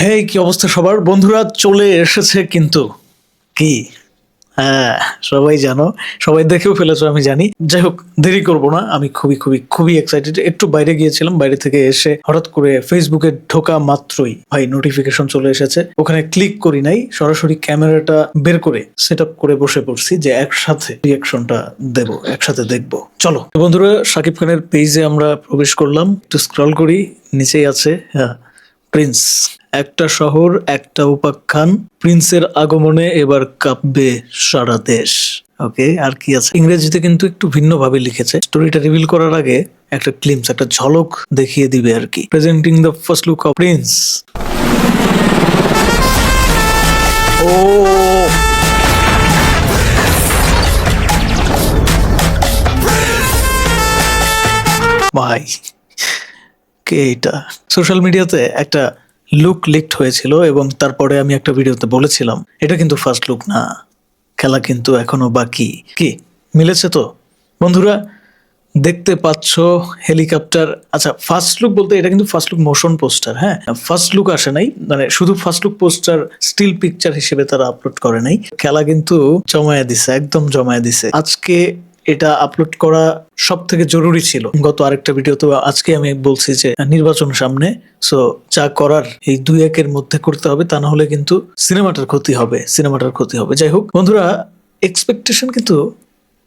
হেই, কি অবস্থা সবার? বন্ধুরা চলে এসেছে কিন্তু। কি? হ্যাঁ সবাই জানো, সবাই দেখেও ফেলেছো, আমি জানি। যাই হোক, দেরি করব না, আমি খুবই খুবই খুবই এক্সাইটেড একটু বাইরে গিয়েছিলাম, বাইরে থেকে এসে হঠাৎ করে ফেসবুকে ঢোকা মাত্রই, ভাই নোটিফিকেশন চলে এসেছে। ওখানে ক্লিক করি নাই, সরাসরি ক্যামেরাটা বের করে সেট করে বসে পড়ছি যে একসাথে রিয়াকশনটা দেব, একসাথে দেখব। চলো। বন্ধুরা শাকিব খানের পেজে আমরা প্রবেশ করলাম। একটু স্ক্রল করি, নিচেই আছে হ্যাঁ প্রিন্স একটা শহর, একটা উপাখ্যান। প্রিন্সের আগমনে এবার কাঁপবে সারা দেশ। ওকে, আর কি আছে? ইংরেজিতে কিন্তু একটু ভিন্নভাবে লিখেছে। স্টোরিটা রিভিল করার আগে একটা ক্লিমস একটা ঝলক দেখিয়ে দিবে আর কি। Presenting the first look of prince ও! ভাই, কে এটা? সোশ্যাল মিডিয়াতে একটা লুক লিকড হয়েছিল এবং তারপরে আমি একটা ভিডিওতে বলেছিলাম, এটা কিন্তু ফার্স্ট লুক না। খেলা কিন্তু এখনও বাকি। কি, মিলেছে তো? বন্ধুরা, দেখতে পাচ্ছ হেলিকপ্টার আচ্ছা ফার্স্ট লুক বলতে এটা কিন্তু ফার্স্ট লুক মোশন পোস্টার হ্যাঁ? ফার্স্ট লুক আসে নাই মানে শুধু first look poster still picture হিসেবে তারা আপলোড করে নাই। খেলা কিন্তু জমায়া দিছে, একদম জমায়া দিছে। আজকে এটা আপলোড করা সব থেকে জরুরি ছিল। গত আরেকটা ভিডিও তো আজকে আমি বলছি যে, নির্বাচন সামনে সো যা করার এই দুই একের মধ্যে করতে হবে, তা না হলে কিন্তু সিনেমাটার ক্ষতি হবে সিনেমাটার ক্ষতি হবে। যাই হোক, বন্ধুরা এক্সপেকটেশন কিন্তু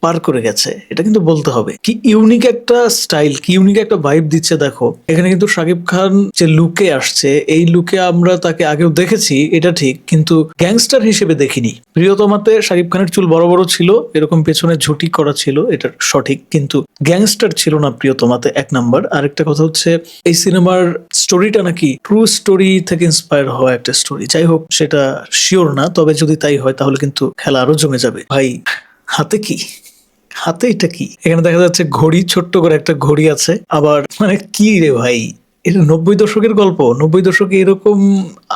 পার করে গেছে, এটা কিন্তু বলতে হবে। কি ইউনিক একটা স্টাইল কি ইউনিক একটা ভাইব দিচ্ছে দেখো। এখানে কিন্তু শাকিব খান যে লুকে আসছে, এই লুকে আমরা তাকে আগেও দেখেছি, এটা ঠিক, কিন্তু গ্যাংস্টার হিসেবে দেখিনি। প্রিয়তমাতে শাকিব খানের চুল বড় বড় ছিল, এরকম পেছনে ঝুটি করা ছিল, এটা সঠিক, কিন্তু গ্যাংস্টার ছিল না প্রিয়তমাতে, এক নাম্বার। আরেকটা কথা হচ্ছে, এই সিনেমার স্টোরিটা নাকি ট্রু স্টোরি থেকে ইন্সপায়ার হওয়া একটা স্টোরি যাই হোক, সেটা শিওর না, তবে যদি তাই হয়, তাহলে কিন্তু খেলা আরও জমে যাবে। ভাই হাতে কি? হাতে এটা কি? এখানে দেখা যাচ্ছে ঘড়ি, ছোট্ট করে একটা ঘড়ি আছে। আবার মানে কি রে ভাই? এটা নব্বই দশকের গল্প। নব্বই দশকে এরকম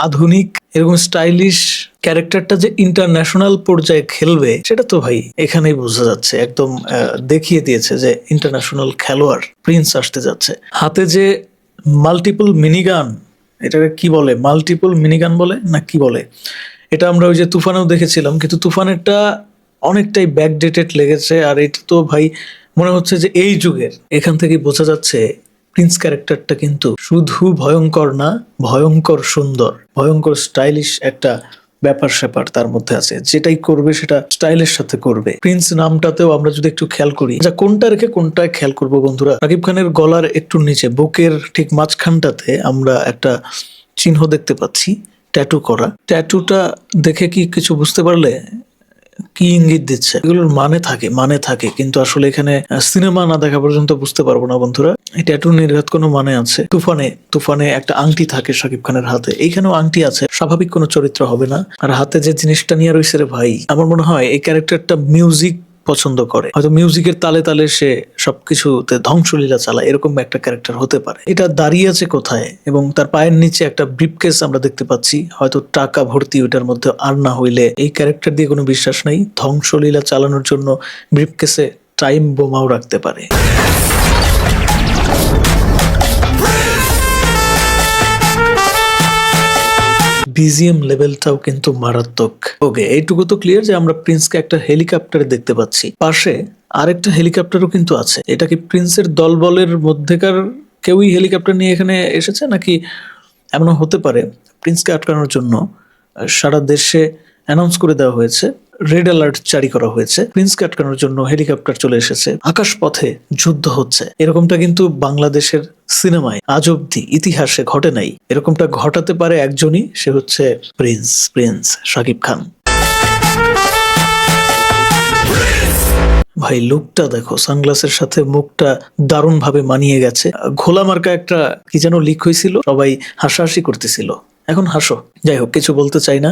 আধুনিক, এরকম স্টাইলিশ ক্যারেক্টারটা যে ইন্টারন্যাশনাল পর্যায়ে খেলবে, সেটা তো ভাই এখানেই বোঝা যাচ্ছে। একদম দেখিয়ে দিয়েছে যে ইন্টারন্যাশনাল খেলোয়াড়, প্রিন্স আসতে যাচ্ছে। হাতে যে মাল্টিপল মিনিগান, এটাকে কি বলে? মাল্টিপল মিনিগান বলে? না কি বলে? এটা আমরা ওই যে তুফানেও দেখেছিলাম, কিন্তু তুফানেরটা অনেকটাই ব্যাকডেটেড লেগেছে, আর এটা তো ভাই মনে হচ্ছে যে এই যুগের। এখান থেকে বোঝা যাচ্ছে প্রিন্স ক্যারেক্টারটা কিন্তু শুধু ভয়ঙ্কর না, ভয়ঙ্কর সুন্দর, ভয়ঙ্কর স্টাইলিশ একটা ব্যাপার স্যাপার তার মধ্যে আছে। যেটাই করবে সেটা স্টাইলের সাথে করবে। প্রিন্স নামটাতেও আমরা যদি একটু খেয়াল করি, যা কোনটা রেখে কোনটায় খেয়াল করব বন্ধুরা? রাকিব খানের গলার একটু নিচে, বুকের ঠিক মাঝখানটাতে আমরা একটা চিহ্ন দেখতে পাচ্ছি ট্যাটু করা। ট্যাটুটা দেখে কি কিছু বুঝতে পারলে? কি ইঙ্গিত দিচ্ছে? এগুলোর মানে থাকে মানে থাকে, কিন্তু আসলে এখানে সিনেমা না দেখা পর্যন্ত বুঝতে পারব না বন্ধুরা। এই ট্যাটু নির্ঘাত কোনো মানে আছে? তুফানে তুফানে একটা আংটি থাকে শাকিব খানের হাতে। এইখানেও আংটি আছে। স্বাভাবিক কোনো চরিত্র হবে না। আর হাতে যে জিনিসটা নিয়ে রয়েছে রে ভাই, আমার মনে হয় এই ক্যারেক্টারটা মিউজিক পছন্দ করে। হয়তো মিউজিকের তালে তালে সে সবকিছুতে ধ্বংসলীলা চালায়, এরকম একটা ক্যারেক্টার হতে পারে। এটা দাঁড়িয়ে আছে কোথায়? এবং তার পায়ের নিচে একটা ব্রিফকেস আমরা দেখতে পাচ্ছি। হয়তো টাকা ভর্তি ওইটার মধ্যে আর না হইলে এই ক্যারেক্টার দিয়ে কোনো বিশ্বাস নেই। ধ্বংসলীলা চালানোর জন্য ব্রিফকেসে টাইম বোমাও রাখতে পারে। বিজিএম লেভেলটাও কিন্তু মারাত্মক। ওকে, এইটুকু তো ক্লিয়ার যে আমরা প্রিন্সকে একটা হেলিকপ্টারে দেখতে পাচ্ছি। পাশে আরেকটা হেলিকপ্টারও কিন্তু আছে। এটা কি প্রিন্সের দলবলের মধ্যেকার কেউই হেলিকপ্টার নিয়ে এখানে এসেছে নাকি এমনও হতে পারে? প্রিন্সকে আটকানোর জন্য সারা দেশে অ্যানাউন্স করে দেওয়া হয়েছে। রেড অ্যালার্ট জারি করা হয়েছে। প্রিন্সকে আটকানোর জন্য হেলিকপ্টার চলে এসেছে। আকাশ পথে যুদ্ধ হচ্ছে। এরকমটা কিন্তু বাংলাদেশের সিনেমায় আজ অব্দি ইতিহাসে ঘটে নাই। এরকমটা ঘটাতে পারে একজনই, সে হচ্ছে প্রিন্স প্রিন্স শাকিব খান। ভাই, লুকটা দেখো, সানগ্লাসের সাথে মুখটা দারুণ ভাবে মানিয়ে গেছে। ঘোলা মার্কা একটা, কি যেন লিক হয়েছিল, সবাই হাসাহাসি করতেছিল। এখন হাসো, যাই হোক, কিছু বলতে চাই না।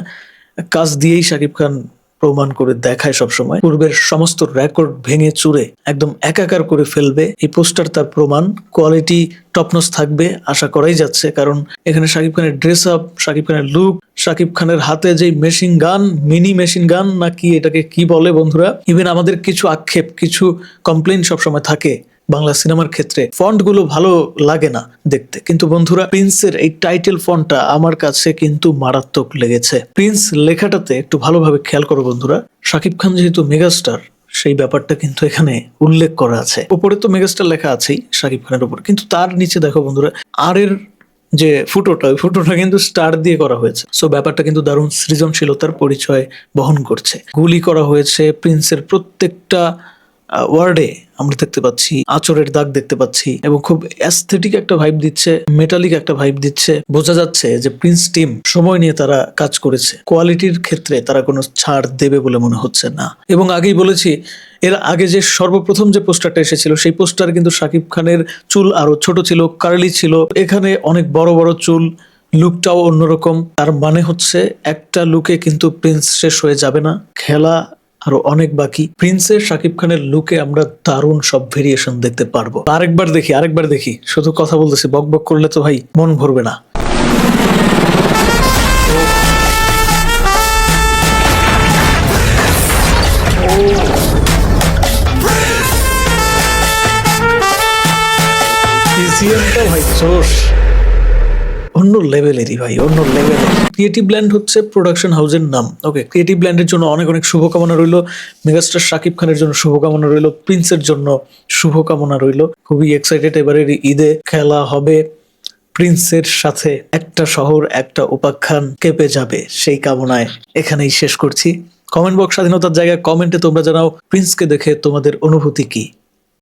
কাজ দিয়েই শাকিব খান প্রমাণ করে দেখায় সবসময়। পূর্বের সমস্ত রেকর্ড ভেঙে চুরে একদম একাকার করে ফেলবে। এই পোস্টার তার প্রমাণ কোয়ালিটি টপনস থাকবে, আশা করাই যাচ্ছে। কারণ এখানে শাকিব খানের ড্রেস আপ শাকিব খানের লুক শাকিব খানের হাতে যে machine gun mini machine gun নাকি এটাকে কি বলে বন্ধুরা? ইভেন আমাদের কিছু আক্ষেপ, কিছু কমপ্লেন সবসময় থাকে। বাংলা সিনেমার ক্ষেত্রে ফন্টগুলো ভালো লাগে না দেখতে। কিন্তু বন্ধুরা প্রিন্সের এই টাইটেল ফন্টটা আমার কাছে কিন্তু মারাত্মক লেগেছে। প্রিন্স লেখাটাতে একটু ভালোভাবে খেয়াল করো বন্ধুরা। শাকিব খান যেহেতু মেগাস্টার, সেই ব্যাপারটা কিন্তু এখানে উল্লেখ করা আছে। উপরে তো মেগাস্টার লেখা আছেই শাকিব খানের উপর। কিন্তু তার নিচে দেখো বন্ধুরা আর এর যে ফুটোটা, ওই ফুটোটা কিন্তু স্টার দিয়ে করা হয়েছে। সো ব্যাপারটা কিন্তু দারুণ সৃজনশীলতার পরিচয় বহন করছে। গুলি করা হয়েছে প্রিন্সের প্রত্যেকটা ওয়ার্ডে আমরা দেখতে পাচ্ছি আচরের দাগ দেখতে পাচ্ছি এবং খুব অ্যাস্থেটিক একটা ভাইব দিচ্ছে মেটালিক একটা ভাইব দিচ্ছে। বোঝা যাচ্ছে যে প্রিন্স টিম সময় নিয়ে তারা কাজ করেছে। কোয়ালিটির ক্ষেত্রে তারা কোনো ছাড় দেবে বলে মনে হচ্ছে না। এবং আগেই বলেছি, এর আগে যে সর্বপ্রথম যে পোস্টারটা এসেছিল, সেই পোস্টার কিন্তু শাকিব খানের চুল আরও ছোট ছিল কার্লি ছিল। এখানে অনেক বড় বড় চুল, লুকটাও অন্যরকম। তার মানে হচ্ছে একটা লুকে কিন্তু প্রিন্স শেষ হয়ে যাবে না। খেলা আরও অনেক বাকি। প্রিন্সের শাকিব খানের লুকে আমরা দারুণ সব ভেরিয়েশন দেখতে পারব। আরেকবার দেখি আরেকবার দেখি। শুধু কথা বলতেছি, বক বক করলে তো ভাই মন ভরবে না। ভাই জোশ অন্য লেভেলেরই ভাই, অন্য লেভেলের ক্রিয়েটিভ ব্ল্যান্ড হচ্ছে প্রোডাকশন হাউসের নাম ওকে ক্রিয়েটিভ ব্ল্যান্ডের জন্য অনেক অনেক শুভকামনা রইল। মেগাস্টার শাকিব খানের জন্য শুভকামনা রইল। প্রিন্সের জন্য শুভকামনা রইল। খুবই এক্সাইটেড এবারের ঈদে খেলা হবে। প্রিন্সের সাথে একটা শহর, একটা উপাখ্যান কেঁপে যাবে সেই কামনায় এখানেই শেষ করছি। কমেন্ট বক্স স্বাধীনতার জায়গায় কমেন্টে তোমরা জানাও। প্রিন্সকে দেখে তোমাদের অনুভূতি কি?